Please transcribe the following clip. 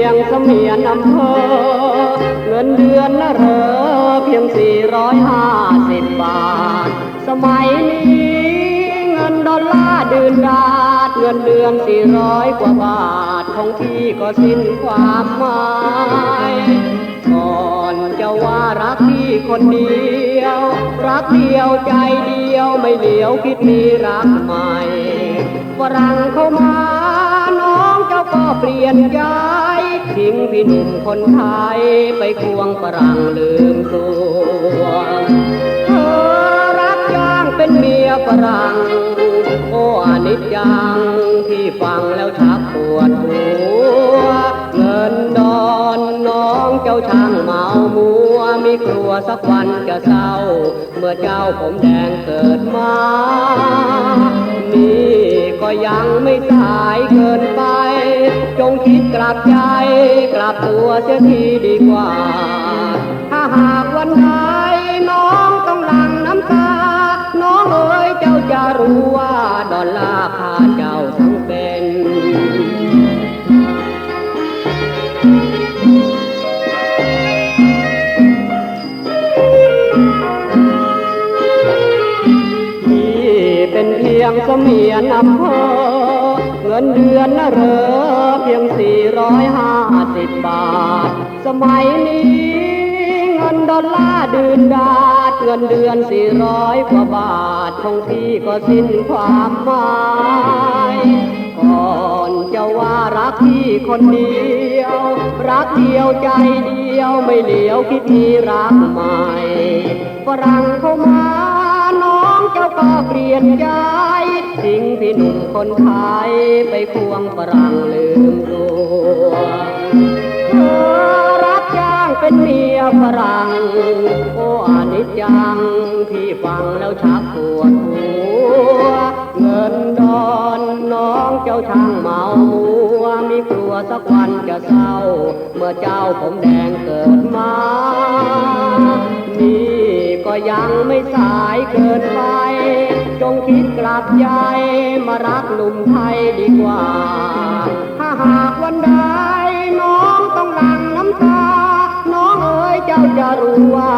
มียนอำเภอ เงินเดือนนะเรอเพียง 450 บาท สมัยนี้เงินดอลลาร์ดืนดาดเงินเดือน 400 กว่าบาท ของพี่ก็สิ้นความหมายก่อนจะว่ารักพี่คนเดียว รักเดียวใจเดียวไม่เหลียวคิดมีรักใหม่ฝรั่งเข้ามาน้องเจ้าก็เปลี่ยนใจ ทิ้งพี่หนุ่มคนไทยไปควงฝรั่งลืมตัวเธอรับจ้างเป็นเมียฝรั่งโอ้อนิจจังที่ฟังแล้วชักปวดหัวเงินดอนน้องเจ้าช่างเมามัวมีกลัวสักวันจะเศร้า เมื่อเจ้าผมแดงเกิดมานี่ก็ยังไม่สายเกินไป จงคิดกลับใจ กลับตัวเสียทีดีกว่า ถ้าหากวันใดน้องต้องหลั่งน้ำตา น้องเอ๋ยเจ้าจะรู้ว่าดอลลาร์ค่าเจ้าทั้งเป็นพี่เป็นเพียงเสมียนอำเภอ งินเดือนนะเหรอเพียง450บบาท สมัยนี้ เงินดอลลาร์ดืนดาดเงินเดือน400กว่าบาทของพี่ก็สิ้นความหมายก่อนจะว่ารักพี่คนเดียว รักเดียวใจเดียวไม่เหลียวคิดมีรักใหม่ฝรั่งเข้ามา ก็เปลี่ยนใจทิ้งพี่หนุ่มคนไทยไปควงฝรั่งลืมตัวเธอรับจ้างเป็นเมียฝรั่งโอ้อานิจจังพี่ฟังแล้วชักปวดหัว เงินดอนน้องเจ้าช่างเมามัวมีกลัวสักวันจะเศร้า เมื่อเจ้าผมแดงเกิดมา ยังไม่สายเกินไป จงคิดกลับใจมารักหนุ่มไทยดีกว่า ถ้าหากวันใดน้องต้องหลั่งน้ำตา น้องเอ๋ยเจ้าจะรู้ว่า